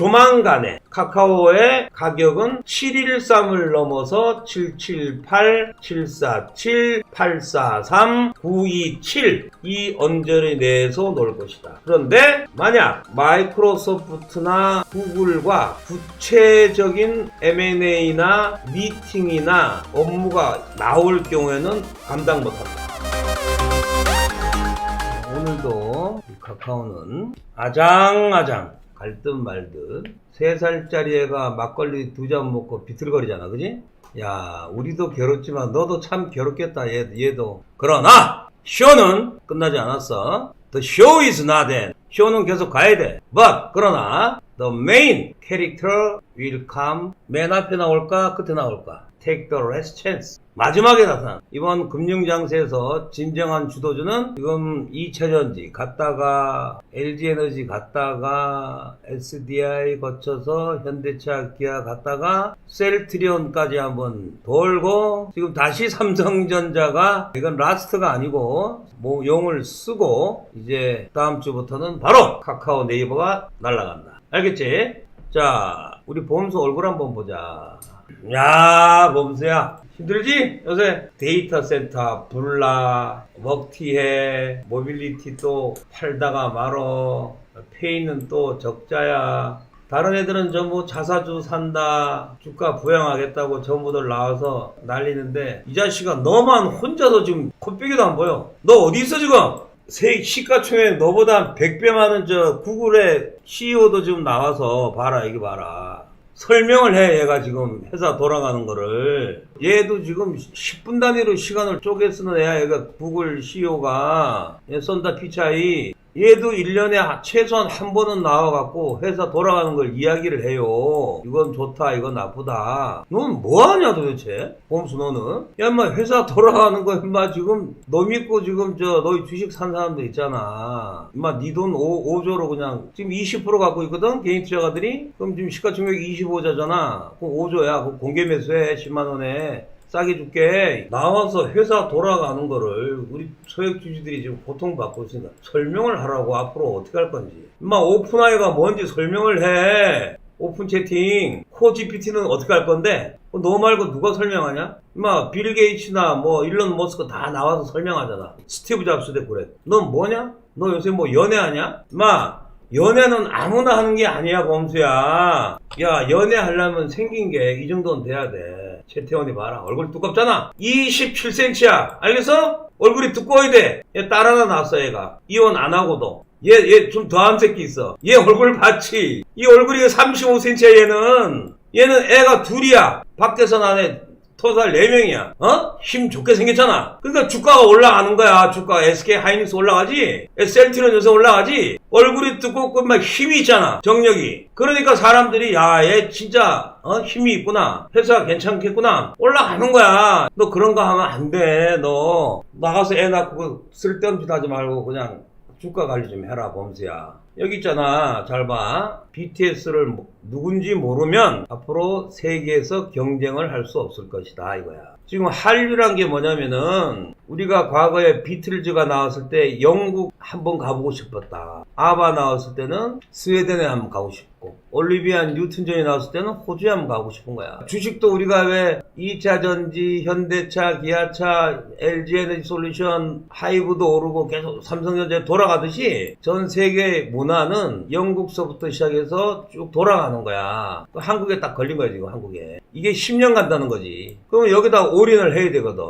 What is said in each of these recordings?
조만간에 카카오의 가격은 713을 넘어서 778, 747, 843, 927 이 언저리 내에서 놀 것이다. 그런데 만약 마이크로소프트나 구글과 구체적인 M&A나 미팅이나 업무가 나올 경우에는 감당 못한다. 오늘도 이 카카오는 아장아장 갈듯 말듯 세 살짜리 애가 막걸리 두 잔 먹고 비틀거리잖아 그지? 야 우리도 괴롭지만 너도 참 괴롭겠다 얘, 얘도. 그러나 쇼는 끝나지 않았어. The show is not end. 쇼는 계속 가야 돼. But 그러나 The main character will come. 맨 앞에 나올까 끝에 나올까 Take the last chance. 마지막에 나타나 이번 금융장세에서 진정한 주도주는 지금 2차전지 갔다가 LG에너지 갔다가 SDI 거쳐서 현대차 기아 갔다가 셀트리온까지 한번 돌고 지금 다시 삼성전자가 이건 라스트가 아니고 뭐 용을 쓰고 이제 다음 주부터는 바로 카카오 네이버가 날아간다. 알겠지? 자 우리 범수 얼굴 한번 보자 야 범수야. 힘들지? 요새? 데이터 센터 불나 먹튀해 모빌리티 또 팔다가 말어 페이는 또 적자야. 다른 애들은 전부 자사주 산다 주가 부양하겠다고 전부들 나와서 난리는데 이 자식아 너만 혼자서 지금 코빼기도 안 보여. 너 어디 있어 지금? 세 시가총액 너보다 100배 많은 저 구글의 CEO도 지금 나와서 봐라 이게 봐라 설명을 해. 얘가 지금 회사 돌아가는 거를. 얘도 지금 10분 단위로 시간을 쪼개 쓰는 애야. 얘가 구글 CEO가. 썬다 피차이 얘도 1년에 최소한 한 번은 나와갖고 회사 돌아가는 걸 이야기를 해요. 이건 좋다, 이건 나쁘다. 넌 뭐하냐 도대체? 봄수 너는? 야, 인마 회사 돌아가는 거 인마 지금 너 믿고 지금 저 너희 주식 산 사람들 있잖아. 인마 네돈 5조로 그냥 지금 20% 갖고 있거든? 개인 투자가들이? 그럼 지금 시가총액 25자잖아. 그럼 5조야. 그 공개 매수해 10만원에. 싸게 줄게. 나와서 회사 돌아가는 거를 우리 소액 주주들이 지금 고통받고 있으니까 설명을 하라고 앞으로 어떻게 할 건지. 인마 오픈아이가 뭔지 설명을 해. 오픈 채팅. 코 GPT는 어떻게 할 건데? 어, 너 말고 누가 설명하냐? 인마 빌 게이츠나 뭐 일론 머스크 다 나와서 설명하잖아. 스티브 잡스도 그래. 넌 뭐냐? 너 요새 뭐 연애하냐? 인마 연애는 아무나 하는 게 아니야, 범수야. 야, 연애하려면 생긴 게 이 정도는 돼야 돼. 최태원이 봐라. 얼굴 두껍잖아. 27cm야. 알겠어? 얼굴이 두꺼워야 돼. 얘딸 하나 낳았어, 얘가. 이혼 안 하고도. 얘, 얘 좀 더한 새끼 있어. 얘 얼굴 봤지? 이 얼굴이 35cm야, 얘는. 얘는 애가 둘이야. 밖에서 난애 토tal 4명이야. 어? 힘 좋게 생겼잖아. 그러니까 주가가 올라가는 거야. 주가 SK 하이닉스 올라가지. 셀트리온 요새 올라가지. 얼굴이 두껍고 막 힘이 있잖아. 정력이. 그러니까 사람들이 야, 얘 진짜 어? 힘이 있구나. 회사가 괜찮겠구나. 올라가는 거야. 너 그런 거 하면 안 돼. 너 나가서 애 낳고 쓸데없는 짓 하지 말고 그냥 주가 관리 좀 해라, 범수야. 여기 있잖아. 잘 봐. BTS를 누군지 모르면 앞으로 세계에서 경쟁을 할 수 없을 것이다, 이거야. 지금 한류란 게 뭐냐면은 우리가 과거에 비틀즈가 나왔을 때 영국 한번 가보고 싶었다. 아바 나왔을 때는 스웨덴에 한번 가고 싶고 올리비아 뉴튼 존이 나왔을 때는 호주에 한번 가고 싶은 거야. 주식도 우리가 왜 2차 전지, 현대차, 기아차, LG 에너지 솔루션, 하이브도 오르고 계속 삼성전자에 돌아가듯이 전 세계 문화는 영국서부터 시작해 서 쭉 돌아가는 거야. 또 한국에 딱 걸린 거야, 지금 한국에. 이게 10년 간다는 거지. 그러면 여기다 올인을 해야 되거든.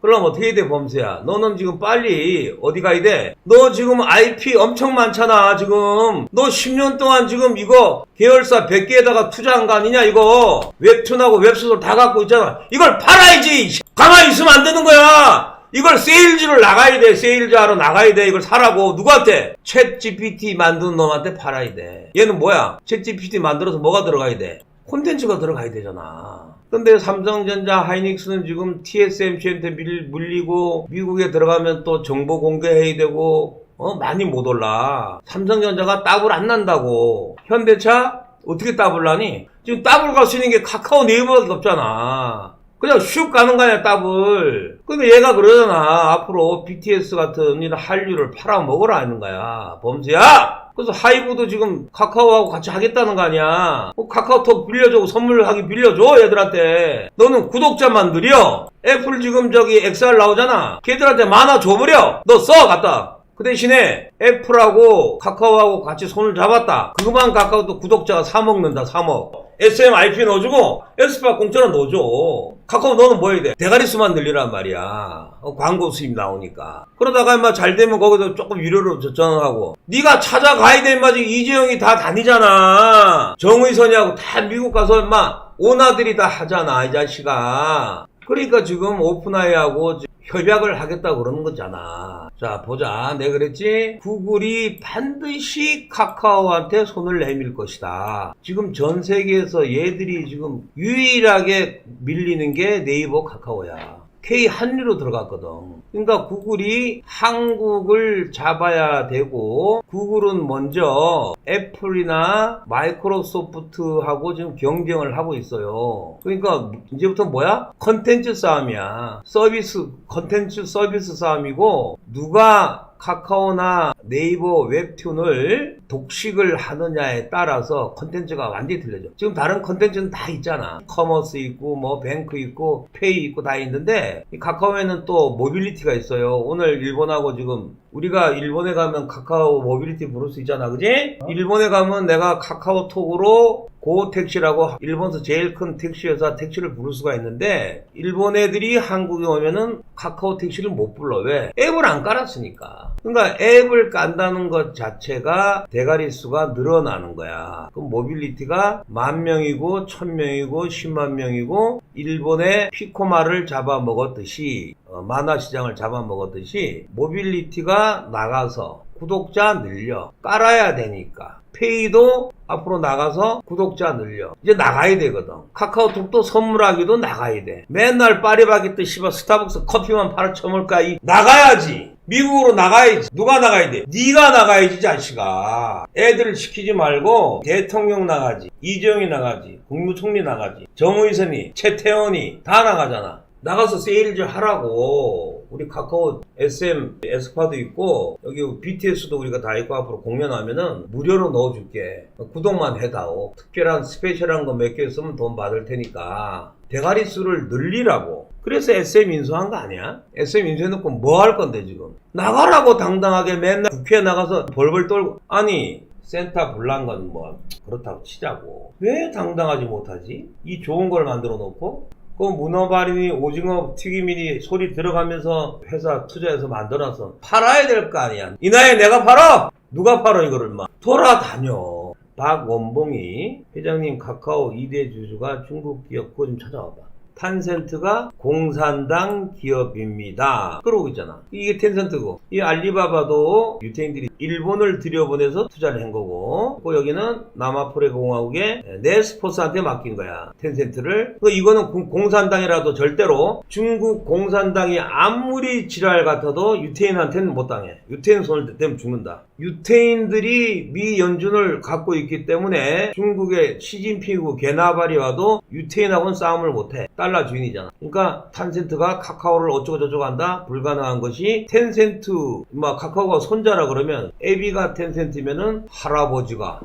그럼 어떻게 해야 돼, 범수야? 너는 지금 빨리 어디 가야 돼? 너 지금 IP 엄청 많잖아, 지금. 너 10년 동안 지금 이거 계열사 100개에다가 투자한 거 아니냐, 이거. 웹툰하고 웹소설 다 갖고 있잖아. 이걸 팔아야지! 가만히 있으면 안 되는 거야! 이걸 세일즈를 나가야 돼. 세일즈 하러 나가야 돼. 이걸 사라고. 누구한테? 챗 GPT 만드는 놈한테 팔아야 돼. 얘는 뭐야? 챗 GPT 만들어서 뭐가 들어가야 돼? 콘텐츠가 들어가야 되잖아. 근데 삼성전자 하이닉스는 지금 TSMC한테 밀, 물리고 미국에 들어가면 또 정보 공개해야 되고 어 많이 못 올라. 삼성전자가 따블 안 난다고. 현대차 어떻게 따블 나니? 지금 따블 갈 수 있는 게 카카오 네이버밖에 없잖아. 그냥 슉 가는 거야 따블. 근데 얘가 그러잖아. 앞으로 BTS 같은 이런 한류를 팔아먹으라 하는 거야. 범수야! 그래서 하이브도 지금 카카오하고 같이 하겠다는 거 아니야. 뭐 카카오톡 빌려주고 선물하기 빌려줘 얘들한테. 너는 구독자만 늘려. 애플 지금 저기 XR 나오잖아. 걔들한테 만화 줘버려. 너써 갖다. 그 대신에 애플하고 카카오하고 같이 손을 잡았다. 그것만 카카오도 구독자가 3억 는다 3억. SMIP 넣어주고 에스파 공짜로 넣어줘. 카카오 너는 뭐 해야 돼? 대가리 수만 늘리란 말이야. 어, 광고 수입 나오니까. 그러다가 인마 잘 되면 거기서 조금 유료로 저장하고. 네가 찾아가야 돼 인마 지금 이재용이 다 다니잖아. 정의선이하고 다 미국 가서 인마 오나들이 다 하잖아 이 자식아. 그러니까 지금 오픈아이하고 협약을 하겠다 그러는 거잖아. 자, 보자. 내가 그랬지? 구글이 반드시 카카오한테 손을 내밀 것이다. 지금 전 세계에서 얘들이 지금 유일하게 밀리는 게 네이버 카카오야. K 한류로 들어갔거든. 그러니까 구글이 한국을 잡아야 되고 구글은 먼저 애플이나 마이크로소프트하고 지금 경쟁을 하고 있어요. 그러니까 이제부터 뭐야? 컨텐츠 싸움이야. 서비스 컨텐츠 서비스 싸움이고 누가 카카오나 네이버 웹툰을 독식을 하느냐에 따라서 컨텐츠가 완전히 틀려져. 지금 다른 컨텐츠는 다 있잖아. 커머스 있고, 뭐, 뱅크 있고, 페이 있고 다 있는데, 이 카카오에는 또 모빌리티가 있어요. 오늘 일본하고 지금, 우리가 일본에 가면 카카오 모빌리티 부를 수 있잖아. 그지? 일본에 가면 내가 카카오톡으로 고 택시라고 일본에서 제일 큰 택시 회사 택시를 부를 수가 있는데 일본 애들이 한국에 오면은 카카오 택시를 못 불러. 왜? 앱을 안 깔았으니까. 그러니까 앱을 깐다는 것 자체가 대가리 수가 늘어나는 거야. 그럼 모빌리티가 만 명이고 천 명이고 십만 명이고 일본의 피코마를 잡아먹었듯이 어, 만화 시장을 잡아먹었듯이 모빌리티가 나가서 구독자 늘려. 깔아야 되니까 페이도 앞으로 나가서 구독자 늘려. 이제 나가야 되거든. 카카오톡도 선물하기도 나가야 돼. 맨날 파리바게뜨 씨발 스타벅스 커피만 팔아 처먹을까? 이 나가야지. 미국으로 나가야지. 누가 나가야 돼? 네가 나가야지 자식아. 애들을 시키지 말고 대통령 나가지. 이재용이 나가지. 국무총리 나가지. 정의선이 최태원이 다 나가잖아. 나가서 세일 좀 하라고. 우리 카카오 SM 에스파도 있고 여기 BTS도 우리가 다 있고 앞으로 공연하면은 무료로 넣어줄게. 구독만 해다오. 특별한 스페셜한 거 몇 개 있으면 돈 받을 테니까 대가리 수를 늘리라고. 그래서 SM 인수한 거 아니야? SM 인수해놓고 뭐 할 건데 지금? 나가라고 당당하게 맨날 국회에 나가서 벌벌 떨고 아니 센터 불난 건 뭐 그렇다고 치자고 왜 당당하지 못하지? 이 좋은 걸 만들어 놓고 그 문어발이니 오징어 튀김이니 소리 들어가면서 회사 투자해서 만들어서 팔아야 될 거 아니야. 이 나이에 내가 팔아? 누가 팔아 이거를 막 돌아다녀. 박원봉이 회장님 카카오 2대 주주가 중국 기업 그거 좀 찾아와봐. 탄센트가 공산당 기업입니다. 그러고 있잖아. 이게 텐센트고. 이 알리바바도 유태인들이 일본을 들여보내서 투자를 한 거고. 그 여기는 남아프리카 공화국의 네스포스한테 맡긴 거야. 텐센트를. 그 이거는 공- 공산당이라도 절대로 중국 공산당이 아무리 지랄 같아도 유태인한테는 못 당해. 유태인 손을 대면 죽는다. 유태인들이 미 연준을 갖고 있기 때문에 중국의 시진핑이고 개나발이 와도 유태인하고는 싸움을 못해. 달러 주인이잖아. 그러니까 탄센트가 카카오를 어쩌고저쩌고 한다? 불가능한 것이 텐센트, 막 카카오가 손자라 그러면 에비가 텐센트면은 할아버지가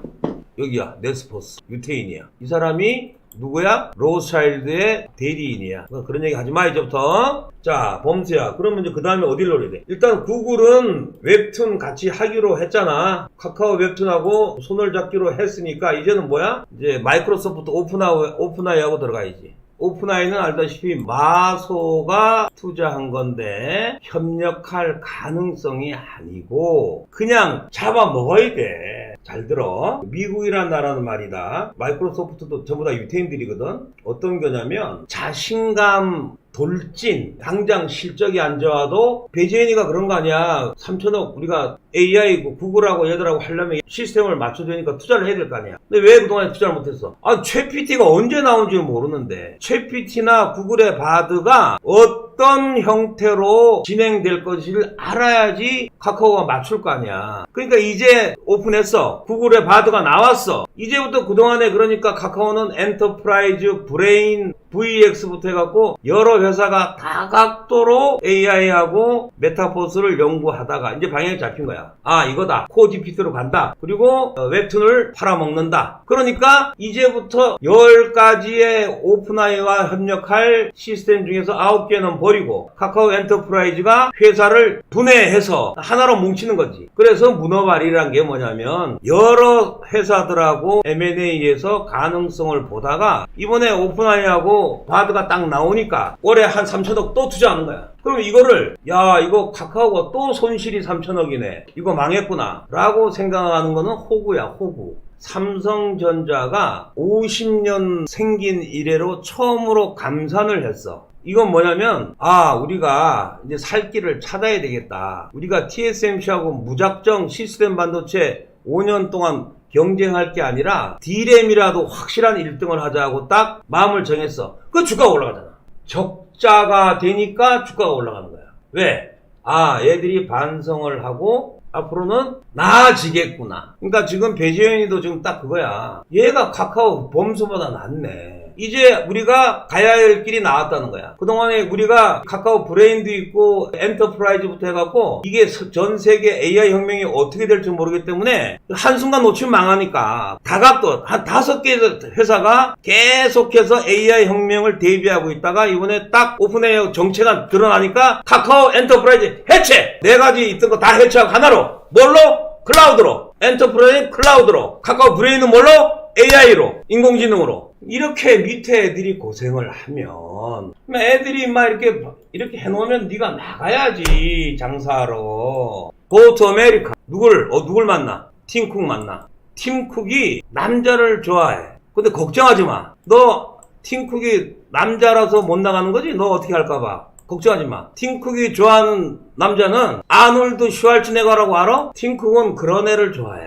여기야 네스포스 유태인이야. 이 사람이 누구야? 로스차일드의 대리인이야. 그러니까 그런 얘기 하지 마, 이제부터. 자, 범수야. 그러면 이제 그 다음에 어디를 노려야 돼? 일단 구글은 웹툰 같이 하기로 했잖아. 카카오 웹툰하고 손을 잡기로 했으니까 이제는 뭐야? 이제 마이크로소프트 오픈아이, 오픈아이하고 들어가야지. 오픈아이는 알다시피 마소가 투자한 건데 협력할 가능성이 아니고 그냥 잡아먹어야 돼. 잘 들어. 미국이란 나라는 말이다. 마이크로소프트도 전부 다 유태인들이거든. 어떤 거냐면 자신감 돌진 당장 실적이 안 좋아도 배재인이가 그런 거 아니야 3천억 우리가 AI 고 구글하고 얘들하고 하려면 시스템을 맞춰주니까 투자를 해야 될 거 아니야 근데 왜 그동안 투자를 못했어 아 최PT가 언제 나온지 모르는데 최PT나 구글의 바드가 어 어떤 형태로 진행될 것을 알아야지 카카오가 맞출 거 아니야. 그러니까 이제 오픈했어. 구글의 바드가 나왔어. 이제부터 그동안에 그러니까 카카오는 엔터프라이즈 브레인 VX부터 해갖고 여러 회사가 다각도로 AI하고 메타버스를 연구하다가 이제 방향이 잡힌 거야. 아 이거다. 코GPT로 간다. 그리고 어, 웹툰을 팔아먹는다. 그러니까 이제부터 10가지의 오픈AI와 협력할 시스템 중에서 9개는 버리고 카카오 엔터프라이즈가 회사를 분해해서 하나로 뭉치는 거지. 그래서 문어발이란 게 뭐냐면 여러 회사들하고 M&A에서 가능성을 보다가 이번에 오픈AI하고 바드가 딱 나오니까 올해 한 3천억 또 투자하는 거야. 그럼 이거를 야 이거 카카오가 또 손실이 3천억이네. 이거 망했구나. 라고 생각하는 거는 호구야 호구. 삼성전자가 50년 생긴 이래로 처음으로 감산을 했어. 이건 뭐냐면 아 우리가 이제 살 길을 찾아야 되겠다. 우리가 TSMC하고 무작정 시스템 반도체 5년 동안 경쟁할 게 아니라 D램이라도 확실한 1등을 하자고 딱 마음을 정했어. 그 주가가 올라가잖아. 적자가 되니까 주가가 올라가는 거야. 왜? 아, 얘들이 반성을 하고 앞으로는 나아지겠구나. 그러니까 지금 배재현이도 지금 딱 그거야. 얘가 카카오 범수보다 낫네. 이제 우리가 가야 할 길이 나왔다는 거야. 그동안에 우리가 카카오 브레인도 있고 엔터프라이즈부터 해갖고 이게 서- 전 세계 AI 혁명이 어떻게 될지 모르기 때문에 한순간 놓치면 망하니까 다각도 한 다섯 개 회사가 계속해서 AI 혁명을 대비하고 있다가 이번에 딱 오픈AI 정체가 드러나니까 카카오 엔터프라이즈 해체! 네 가지 있던 거 다 해체하고 하나로 뭘로? 클라우드로 엔터프라이즈 클라우드로 카카오 브레인은 뭘로? AI로 인공지능으로 이렇게 밑에 애들이 고생을 하면 그럼 애들이 막 이렇게 이렇게 해놓으면 네가 나가야지 장사하러 Go to America 누굴 어 누굴 만나 팀쿡 만나 팀쿡이 남자를 좋아해 근데 걱정하지 마 너 팀쿡이 남자라서 못 나가는 거지 너 어떻게 할까봐 걱정하지 마. 팀쿡이 좋아하는 남자는 아놀드 슈왈츠네거라고 알아? 팀쿡은 그런 애를 좋아해.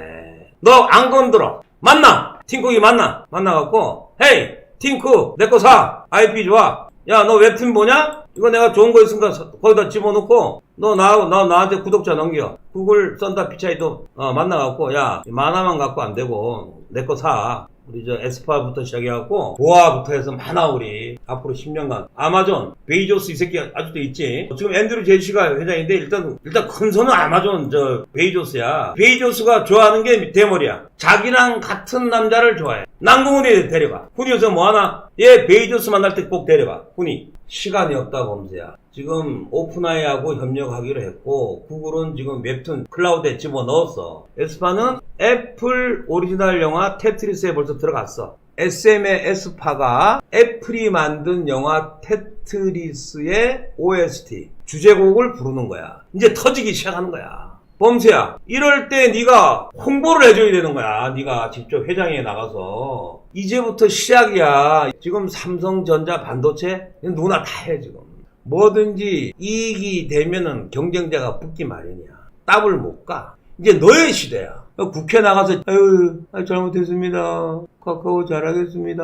너 안 건들어. 만나. 팀쿡이 만나. 만나갖고 헤이 팀쿡 내 거 사. IP 좋아. 야 너 웹툰 보냐? 이거 내가 좋은 거 있으니까 사- 거기다 집어넣고 너 나 나 나한테 구독자 넘겨. 구글 썬다 피차이도 어, 만나갖고 야 만화만 갖고 안 되고 내 거 사. 우리 저 에스파부터 시작해갖고 보아부터 해서 많아 우리. 앞으로 10년간. 아마존 베이조스 이 새끼 아직도 있지? 지금 앤드류 제시가 회장인데 일단 일단 큰 손은 아마존 저 베이조스야. 베이조스가 좋아하는 게 대머리야. 자기랑 같은 남자를 좋아해. 남궁훈이 데려가. 훈이 요새 뭐하나? 얘 베이조스 만날 때 꼭 데려가. 훈이 시간이 없다 범세야. 지금 오픈아이하고 협력하기로 했고 구글은 지금 웹툰 클라우드에 집어 넣었어. 에스파는 애플 오리지널 영화 테트리스에 벌써 들어갔어. SM의 에스파가 애플이 만든 영화 테트리스의 OST 주제곡을 부르는 거야. 이제 터지기 시작하는 거야 범세야. 이럴 때 네가 홍보를 해줘야 되는 거야. 네가 직접 회장에 나가서. 이제부터 시작이야. 지금 삼성전자 반도체? 누구나 다 해 지금. 뭐든지 이익이 되면은 경쟁자가 붙기 마련이야. 따블 못가. 이제 너의 시대야. 국회 나가서 아유 아, 잘못했습니다. 카카오 잘하겠습니다.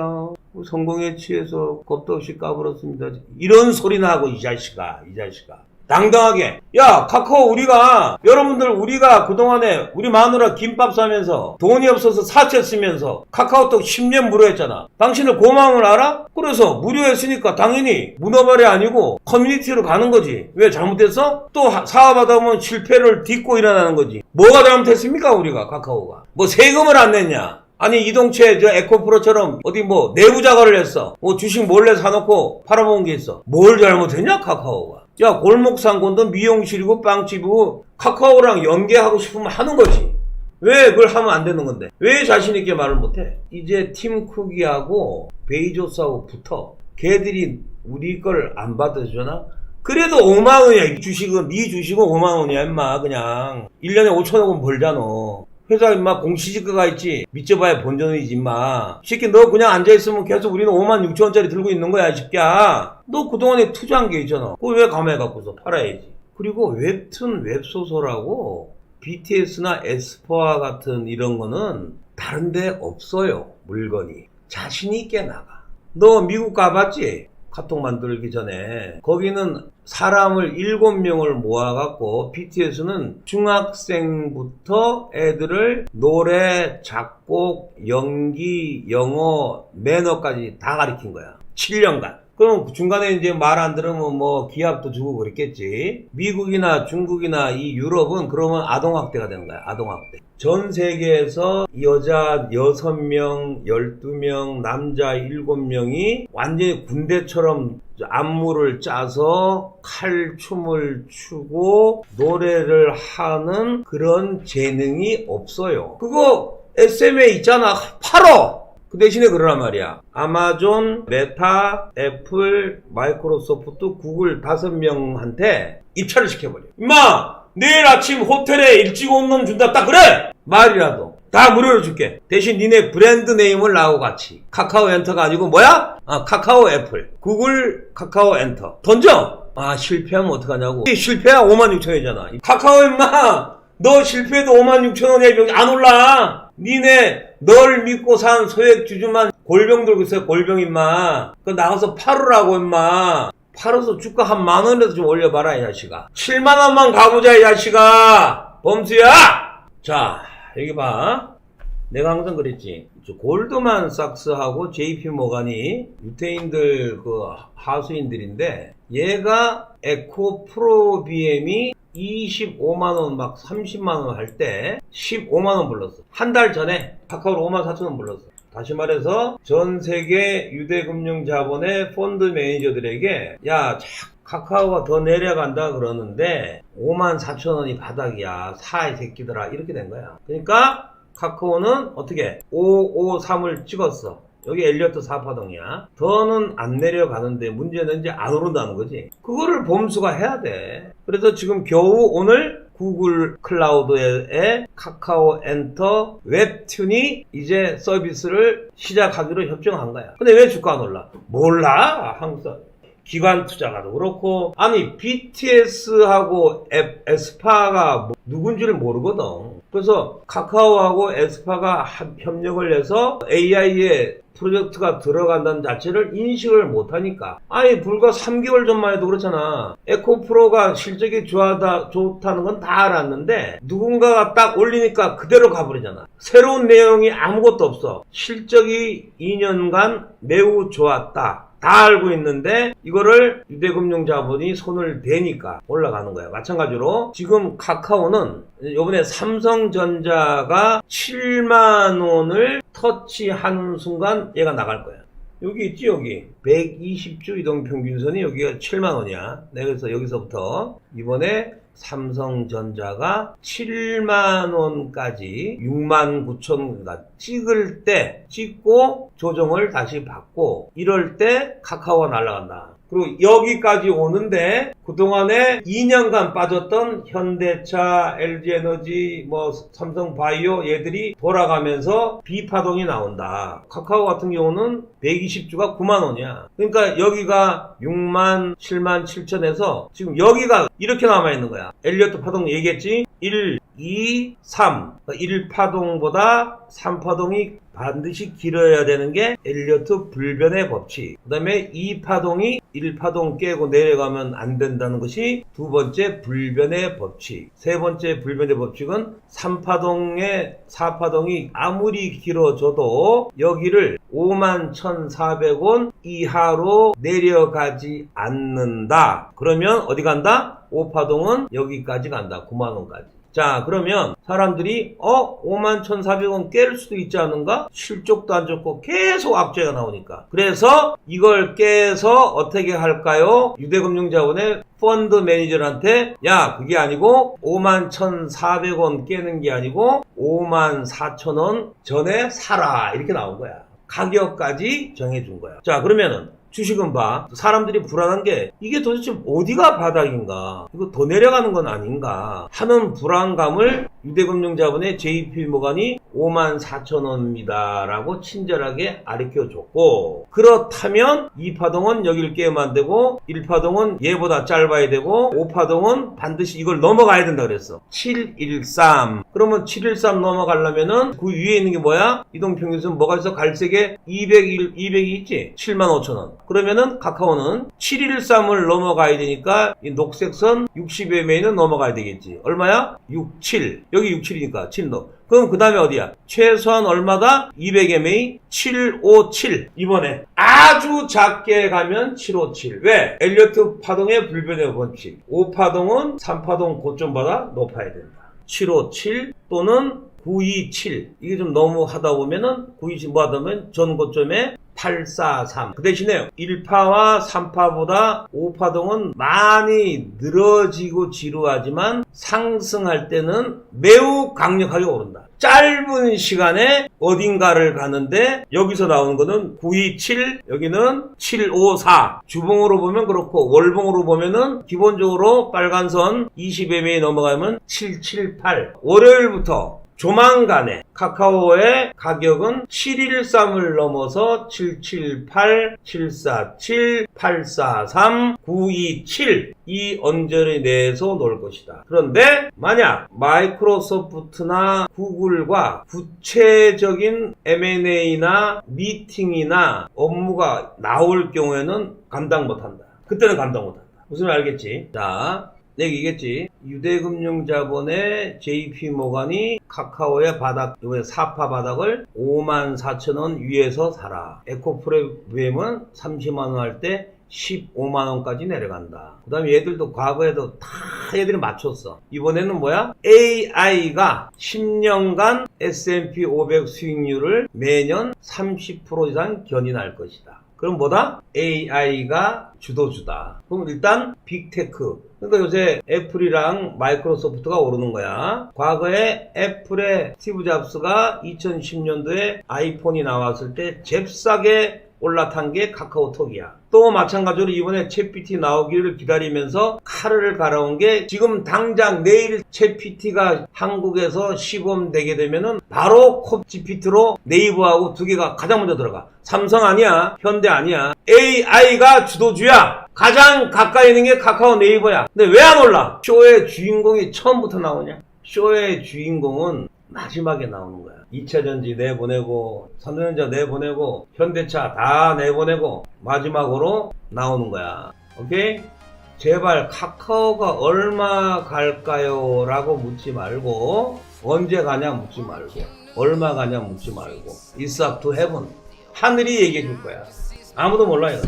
뭐 성공에 취해서 겁도 없이 까불었습니다. 이런 소리나 하고 이 자식아 이 자식아 당당하게. 야 카카오 우리가 여러분들 우리가 그동안에 우리 마누라 김밥 사면서 돈이 없어서 사채 쓰면서 카카오톡 10년 무료했잖아. 당신을 고마운 걸 알아? 그래서 무료했으니까 당연히 문어발이 아니고 커뮤니티로 가는 거지. 왜 잘못했어? 또 하- 사업하다 보면 실패를 딛고 일어나는 거지. 뭐가 잘못했습니까 우리가 카카오가? 뭐 세금을 안 냈냐? 아니 이동채 저 에코프로처럼 어디 뭐 내부 자가를 했어. 뭐 주식 몰래 사놓고 팔아먹은 게 있어. 뭘 잘못했냐 카카오가 야 골목 상권도 미용실이고 빵집이고 카카오랑 연계하고 싶으면 하는 거지. 왜 그걸 하면 안 되는 건데? 왜 자신 있게 말을 못해? 이제 팀 쿡이하고 베이조스하고 붙어 걔들이 우리 걸 안 받아주잖아 그래도 5만 원이야. 이 주식은 네 주식은 5만 원이야 임마 그냥. 1년에 5천억 원 벌잖아 회사 임마 공시지가가 있지. 믿져봐야 본전이지 임마. 새끼 너 그냥 앉아있으면 계속 우리는 5만 6천 원짜리 들고 있는 거야 이 새끼야. 너 그동안에 투자한 게 있잖아. 그거 왜 감해 갖고서 팔아야지. 그리고 웹툰 웹소설하고 BTS나 에스퍼와 같은 이런 거는 다른데 없어요 물건이. 자신 있게 나가. 너 미국 가봤지? 카톡 만들기 전에. 거기는 사람을 7명을 모아갖고 BTS는 중학생부터 애들을 노래, 작곡, 연기, 영어, 매너까지 다 가르친 거야. 7년간. 그럼 그 중간에 이제 말 안 들으면 뭐 기합도 주고 그랬겠지. 미국이나 중국이나 이 유럽은 그러면 아동학대가 되는 거야. 아동학대. 전 세계에서 여자 6명, 12명, 남자 7명이 완전히 군대처럼 안무를 짜서 칼춤을 추고 노래를 하는 그런 재능이 없어요. 그거 SM에 있잖아. 팔어! 그 대신에 그러란 말이야. 아마존, 메타, 애플, 마이크로소프트, 구글 다섯 명한테 입찰을 시켜버려. 임마! 내일 아침 호텔에 일찍 온 놈 준다 딱 그래! 말이라도. 다 무료로 줄게. 대신 니네 브랜드 네임을 나하고 같이. 카카오 엔터가 아니고 뭐야? 아, 카카오 애플. 구글 카카오 엔터. 던져! 아, 실패하면 어떡하냐고. 이 실패야 5만 6천 원이잖아. 카카오 임마! 너 실패해도 5만 6천 원에 여기 안 올라! 니네 널 믿고 산 소액 주주만 골병 들고 있어요 골병 임마. 그 나가서 팔으라고 임마. 팔아서 주가 한 만 원이라도 좀 올려봐라 이 자식아. 7만 원만 가보자 이 자식아. 범수야! 자 여기 봐. 내가 항상 그랬지. 저 골드만삭스하고 JP 모간이 유태인들 그 하수인들인데 얘가 에코 프로 BM이 25만원 막 30만원 할 때 15만원 불렀어. 한 달 전에 카카오로 5만 4천원 불렀어. 다시 말해서 전 세계 유대금융 자본의 펀드 매니저들에게 야 자, 카카오가 더 내려간다 그러는데 5만 4천원이 바닥이야. 사 이 새끼들아 이렇게 된 거야. 그러니까 카카오는 어떻게 553을 찍었어. 여기 엘리어트 4파동이야. 더는 안 내려가는데 문제는 이제 안 오른다는 거지. 그거를 범수가 해야 돼. 그래서 지금 겨우 오늘 구글 클라우드에 카카오 엔터 웹튠이 이제 서비스를 시작하기로 협정한 거야. 근데 왜 주가 안 올라? 몰라. 한국 사람. 기관 투자가도 그렇고 아니 BTS하고 에스파가 뭐 누군지를 모르거든. 그래서 카카오하고 에스파가 합- 협력을 해서 AI에 프로젝트가 들어간다는 자체를 인식을 못하니까. 아니 불과 3개월 전만 해도 그렇잖아. 에코프로가 실적이 좋아다, 좋다는 건 다 알았는데 누군가가 딱 올리니까 그대로 가버리잖아. 새로운 내용이 아무것도 없어. 실적이 2년간 매우 좋았다 다 알고 있는데 이거를 유대금융자본이 손을 대니까 올라가는 거야. 마찬가지로 지금 카카오는 이번에 삼성전자가 7만 원을 터치하는 순간 얘가 나갈 거야. 여기 있지 여기 120주 이동평균선이 여기가 7만 원이야. 네, 그래서 여기서부터 이번에 삼성전자가 7만 원까지 6만 9천 원 찍을 때 찍고 조정을 다시 받고 이럴 때 카카오가 날아간다. 그리고 여기까지 오는데 그동안에 2년간 빠졌던 현대차, LG에너지, 뭐 삼성바이오 얘들이 돌아가면서 비파동이 나온다. 카카오 같은 경우는 120주가 9만 원이야. 그러니까 여기가 6만, 7만 7천에서 지금 여기가 이렇게 남아 있는 거야. 엘리어트 파동 얘기했지? 1, 2, 3. 1파동보다 3파동이 반드시 길어야 되는 게 엘리어트 불변의 법칙. 그 다음에 2파동이 1파동 깨고 내려가면 안 된다는 것이 두 번째 불변의 법칙. 세 번째 불변의 법칙은 3파동의 4파동이 아무리 길어져도 여기를 5만 1,400원 이하로 내려가지 않는다. 그러면 어디 간다? 5파동은 여기까지 간다. 9만원까지. 자, 그러면 사람들이 어? 5만 1,400원 깰 수도 있지 않은가? 실적도 안 좋고 계속 악재가 나오니까. 그래서 이걸 깨서 어떻게 할까요? 유대금융자원의 펀드 매니저한테 야, 그게 아니고 5만 1,400원 깨는 게 아니고 5만 4천원 전에 사라. 이렇게 나온 거야. 가격까지 정해준 거야. 자, 그러면은 주식은 봐. 사람들이 불안한 게 이게 도대체 어디가 바닥인가? 이거 더 내려가는 건 아닌가? 하는 불안감을 유대금융자본의 JP 모간이 5만 4천 원입니다라고 친절하게 가르쳐줬고 그렇다면 2파동은 여기를 깨면 안 되고 1파동은 얘보다 짧아야 되고 5파동은 반드시 이걸 넘어가야 된다 그랬어 713 그러면 713 넘어가려면은 그 위에 있는 게 뭐야? 이동평균선 뭐가 있어? 갈색에 201, 200이 있지? 7만 5천 원 그러면은 카카오는 713을 넘어가야 되니까 이 녹색 선 60MA는 넘어가야 되겠지 얼마야? 67 여기 67이니까 7 넣어 그럼 그 다음에 어디야? 최소한 얼마다? 200MA 757 이번에 아주 작게 가면 757 왜? 엘리어트 파동의 불변의 원칙 5파동은 3파동 고점보다 높아야 된다 757 또는 927 이게 좀 너무 하다 보면은 927 뭐 하다 보면 전 고점에 843. 그 대신에 1파와 3파보다 5파동은 많이 늘어지고 지루하지만 상승할 때는 매우 강력하게 오른다. 짧은 시간에 어딘가를 가는데 여기서 나오는 거는 927, 여기는 754. 주봉으로 보면 그렇고 월봉으로 보면은 기본적으로 빨간 선 20MA 넘어가면 778. 월요일부터 조만간에 카카오의 가격은 713을 넘어서 778, 747, 843, 927 이 언저리 내에서 놓을 것이다. 그런데 만약 마이크로소프트나 구글과 구체적인 M&A나 미팅이나 업무가 나올 경우에는 감당 못한다. 그때는 감당 못한다. 무슨 말 알겠지? 자, 내가 얘기했지. 유대금융자본의 JP모간이 카카오의 바닥, 이번에 4파 바닥을 5만 4천 원 위에서 사라. 에코프레비엠은 30만 원 할 때 15만 원까지 내려간다. 그 다음에 얘들도 과거에도 다 얘들이 맞췄어. 이번에는 뭐야? AI가 10년간 S&P 500 수익률을 매년 30% 이상 견인할 것이다. 그럼 뭐다? AI가 주도주다. 그럼 일단 빅테크. 그러니까 요새 애플이랑 마이크로소프트가 오르는 거야. 과거에 애플의 스티브 잡스가 2010년도에 아이폰이 나왔을 때 잽싸게 올라탄 게 카카오톡이야. 또 마찬가지로 이번에 챗PT 나오기를 기다리면서 칼을 갈아온 게 지금 당장 내일 챗PT가 한국에서 시범되게 되면은 바로 콥GPT로 네이버하고 두 개가 가장 먼저 들어가. 삼성 아니야. 현대 아니야. AI가 주도주야. 가장 가까이 있는 게 카카오 네이버야. 근데 왜 안 올라? 쇼의 주인공이 처음부터 나오냐? 쇼의 주인공은 마지막에 나오는 거야. 2차 전지 내보내고, 삼성전자 내보내고, 현대차 다 내보내고, 마지막으로 나오는 거야. 오케이? 제발 카카오가 얼마 갈까요? 라고 묻지 말고, 언제 가냐 묻지 말고, 얼마 가냐 묻지 말고, It's up to heaven. 하늘이 얘기해 줄 거야. 아무도 몰라요.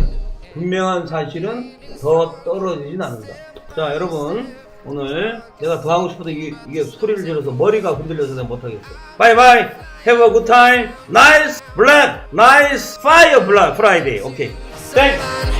분명한 사실은 더 떨어지진 않는다. 자, 여러분. 오늘 내가 더 하고 싶어도 이게, 이게 소리를 질러서 머리가 흔들려서 내가 못하겠어. 바이바이. Have a good time. Nice black. Nice fire black Friday. 오케이. Thanks.